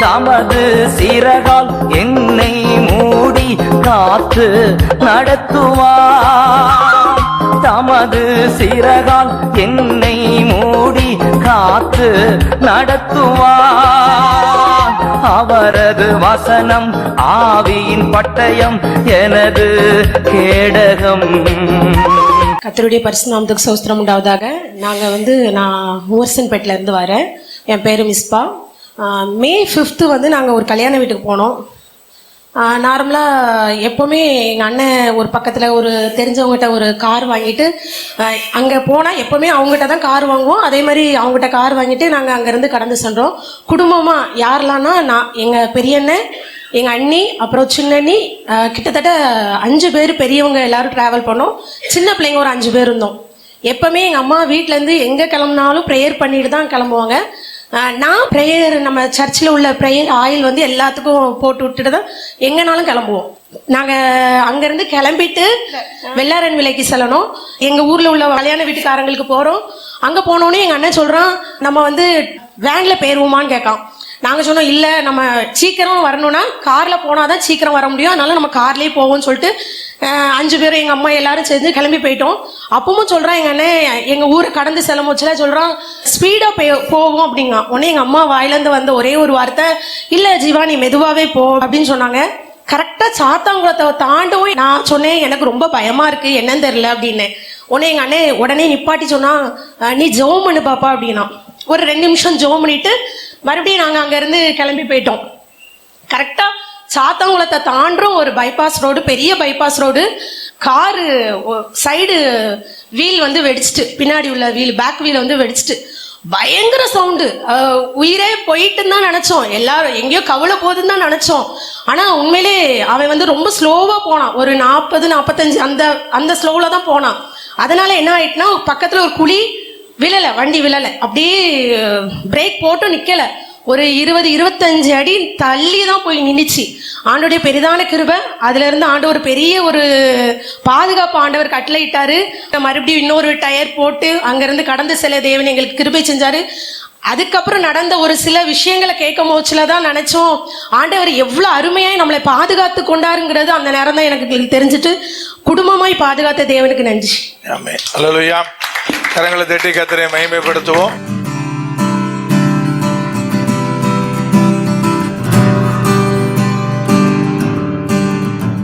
தமது சிறகால் என்னை மூடி காத்து நடத்துவார். தமது சிறகால் என்னை மூடி காத்து நடத்துவார். அவரது வசனம் ஆவியின் பட்டயம் எனது கேடகம். கத்தருடைய பரிசுநாமத்துக்கு சௌஸ்திரம் உண்டாவதாக. நாங்கள் வந்து நான் ஊர்சன்பேட்டில் இருந்து வரேன். என் பேர் மிஸ்பா. மே ஃபிஃப்த்து வந்து நாங்கள் ஒரு கல்யாண வீட்டுக்கு போனோம். நார்மலாக எப்போவுமே எங்கள் அண்ணன் ஒரு பக்கத்தில் ஒரு தெரிஞ்சவங்ககிட்ட ஒரு கார் வாங்கிட்டு அங்கே போனால் எப்போவுமே அவங்ககிட்ட தான் கார் வாங்குவோம். அதே மாதிரி அவங்ககிட்ட கார் வாங்கிட்டு நாங்கள் அங்கேருந்து கடந்து சென்றோம். குடும்பமாக யாரெல்லாம்னா நான் எங்கள் பெரியண்ணன் எங்கள் அண்ணி அப்புறம் சின்னண்ணி கிட்டத்தட்ட அஞ்சு பேர் பெரியவங்க எல்லாரும் ட்ராவல் பண்ணோம். சின்ன பிள்ளைங்க ஒரு அஞ்சு பேர் இருந்தோம். எப்போவுமே எங்கள் அம்மா வீட்டிலேருந்து எங்கே கிளம்புனாலும் ப்ரேயர் பண்ணிட்டு தான் கிளம்புவாங்க. நான் ப்ரேயர் நம்ம சர்ச்சில் உள்ள ப்ரேயர் ஆயில் வந்து எல்லாத்துக்கும் போட்டு விட்டுட்டு தான் எங்கேனாலும் கிளம்புவோம். நாங்கள் அங்கேருந்து கிளம்பிட்டு வெள்ளாரன் விலைக்கு செல்லணும். எங்கள் ஊரில் உள்ள கல்யாண வீட்டுக்காரங்களுக்கு போகிறோம் அங்கே போனோடனே எங்கள் அண்ணன் சொல்கிறான் நம்ம வந்து வேனில் போயிருவோமான்னு கேட்கான். நாங்கள் சொன்னோம் இல்லை நம்ம சீக்கிரம் வரணும்னா காரில் போனால் தான் சீக்கிரம் வர முடியும். அதனால நம்ம கார்லேயே போவோம்னு சொல்லிட்டு அஞ்சு பேரும் எங்கள் அம்மா எல்லாரும் சேர்ந்து கிளம்பி போயிட்டோம். அப்பவும் சொல்கிறான் எங்கள் அண்ணன் எங்கள் ஊரை கடந்து செல்லும் போச்சுல சொல்கிறான் ஸ்பீடாக போய் போவோம் அப்படிங்க. உடனே எங்கள் அம்மா வாயிலேருந்து வந்த ஒரே ஒரு வார்த்தை இல்லை ஜீவா நீ மெதுவாகவே போ அப்படின்னு சொன்னாங்க. கரெக்டாக சாத்தாங்குளத்தை தாண்டவும் நான் சொன்னேன். எனக்கு ரொம்ப பயமாக இருக்குது என்னன்னு தெரில அப்படின்னு. உடனே எங்கள் அண்ணே உடனே நிப்பாட்டி சொன்னால் நீ ஜோம் பண்ணு பாப்பா அப்படின்னா. ஒரு ரெண்டு நிமிஷம் ஜோம் பண்ணிட்டு மறுபடியும் நாங்கள் அங்கேருந்து கிளம்பி போயிட்டோம். கரெக்டாக சாத்தாங்குளத்தை தாண்டும் ஒரு பைபாஸ் ரோடு பெரிய bypass road car side wheel வந்து வெடிச்சிட்டு பின்னாடி உள்ள வீல் பேக் வீல் வந்து வெடிச்சிட்டு. பயங்கர சவுண்டு உயிரே போயிட்டுன்னு தான் நினச்சோம். எல்லாரும் எங்கேயோ கவலை போகுதுன்னு தான் நினச்சோம். ஆனால் உண்மையிலே அவன் வந்து ரொம்ப ஸ்லோவாக போனான். ஒரு நாற்பது நாற்பத்தஞ்சு அந்த அந்த ஸ்லோவில் தான் போனான். அதனால என்ன ஆயிட்டுனா பக்கத்தில் ஒரு குழி விழலை வண்டி விழலை. அப்படியே பிரேக் போட்டு நிற்கலை ஒரு இருபது இருபத்தஞ்சு அடி தள்ளி தான் போய் நின்றுச்சு ஆண்டோடைய பெரிதான கிருபை அதுலேருந்து ஆண்டு ஆண்டவர் பெரிய ஒரு பாதுகாப்பு ஆண்டவர் கட்டளையிட்டாரு மறுபடியும் இன்னொரு டயர் போட்டு அங்கேருந்து கடந்து செல்ல தேவன் எங்களுக்கு கிருபை செஞ்சாரு. அதுக்கப்புறம் நடந்த ஒரு சில விஷயங்களை கேட்கும் போச்சுல தான் நினைச்சோம். ஆண்டவர் எவ்வளோ அருமையாக நம்மளை பாதுகாத்து கொண்டாருங்கிறது அந்த நேரம் தான் எனக்கு தெரிஞ்சுட்டு குடும்பமாய் பாதுகாத்த தேவனுக்கு நன்றி. கரங்களை தட்டி கத்திரை மகிமைப்படுத்துவோம்.